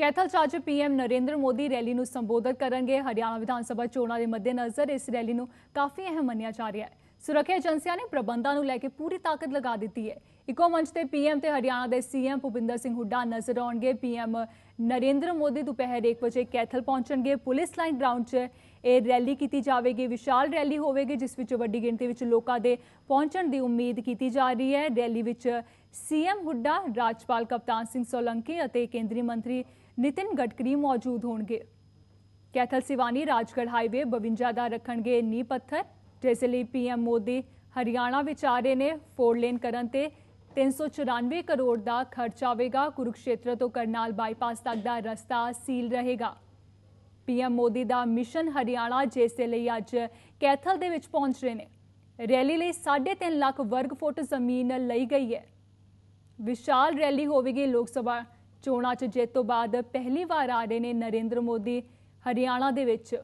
ਕੈਥਲ 'ਚ ਅੱਜ PM Narendra Modi rally ਨੂੰ ਸੰਬੋਧਨ ਕਰਨਗੇ। ਹਰਿਆਣਾ ਵਿਧਾਨ ਸਭਾ ਚੋਣਾਂ ਦੇ ਮੱਦੇਨਜ਼ਰ ਇਸ ਰੈਲੀ ਨੂੰ ਕਾਫੀ ਅਹਿਮ ਮੰਨਿਆ ਜਾ ਰਿਹਾ ਹੈ। ਸੁਰੱਖਿਆ ਏਜੰਸੀਆਂ ਨੇ ਪ੍ਰਬੰਧਾਂ ਨੂੰ ਲੈ ਕੇ ਪੂਰੀ ਤਾਕਤ ਲਗਾ ਦਿੱਤੀ ਹੈ। ਇਕੋ ਮੰਚ ਤੇ ਪੀਐਮ ਤੇ ਹਰਿਆਣਾ ਦੇ ਸੀਐਮ ਭੁਪਿੰਦਰ ਸਿੰਘ ਹੁੱਡਾ ਨਜ਼ਰ ਆਉਣਗੇ। ਪੀਐਮ ਨਰਿੰਦਰ ਮੋਦੀ ਦੁਪਹਿਰ 1 ਵਜੇ ਕੈਥਲ ਪਹੁੰਚਣਗੇ। ਪੁਲਿਸ ਲਾਈਨ ਗਰਾਊਂਡ 'ਚ ਇਹ ਰੈਲੀ ਕੀਤੀ ਜਾਵੇਗੀ। ਵਿਸ਼ਾਲ ਰੈਲੀ ਹੋਵੇਗੀ, ਜਿਸ ਵਿੱਚ ਵੱਡੀ ਗਿਣਤੀ ਵਿੱਚ ਲੋਕਾਂ ਦੇ ਪਹੁੰਚਣ ਦੀ ਉਮੀਦ ਕੀਤੀ ਜਾ ਰਹੀ ਹੈ। ਰੈਲੀ ਵਿੱਚ ਸੀਐਮ ਹੁੱਡਾ, ਰਾਜਪਾਲ ਕਪਤਾਨ ਸਿੰਘ ਸੋਲੰਕੀ ਅਤੇ ਕੇਂਦਰੀ ਮੰਤਰੀ ਨਿਤਿਨ ਗਡਕਰੀ ਮੌਜੂਦ ਹੋਣਗੇ। ਕੈਥਲ ਸਿਵਾਨੀ ਰਾਜਗੜ੍ਹ ਹਾਈਵੇ 52 ਦਾ ਰੱਖਣਗੇ ਨੀ ਪੱਥਰ। ਜਿਸ ਲਈ ਪੀਐਮ ਮੋਦੀ ਹਰਿਆਣਾ ਵਿੱਚ ਆ ਰਹੇ ਨੇ। ਫੋਰ ਲੇਨ ਕਰਨ ਤੇ 394 ਕਰੋੜ ਦਾ ਖਰਚ ਆਵੇਗਾ। ਕੁਰੂਕਸ਼ੇਤਰ ਤੋਂ ਕਰਨਾਲ ਬਾਈਪਾਸ ਤੱਕ ਦਾ ਰਸਤਾ ਸੀਲ ਰਹੇਗਾ। ਪੀਐਮ ਮੋਦੀ ਦਾ ਮਿਸ਼ਨ ਹਰਿਆਣਾ, ਜਿਸ ਦੇ ਲਈ ਅੱਜ ਕੈਥਲ ਦੇ ਵਿੱਚ ਪਹੁੰਚ ਰਹੇ ਨੇ। ਰੈਲੀ ਲਈ 3.5 ਲੱਖ ਵਰਗ ਫੁੱਟ ਜ਼ਮੀਨ ਲਈ ਗਈ ਹੈ। ਵਿਸ਼ਾਲ ਰੈਲੀ ਹੋਵੇਗੀ ਲੋਕ ਸਭਾ ਚੋਣਾਂ 'ਚ ਜਿੱਤ ਤੋਂ ਬਾਅਦ ਪਹਿਲੀ ਵਾਰ ਆ ਰਹੇ ਨੇ ਨਰਿੰਦਰ ਮੋਦੀ ਹਰਿਆਣਾ ਦੇ ਵਿੱਚ।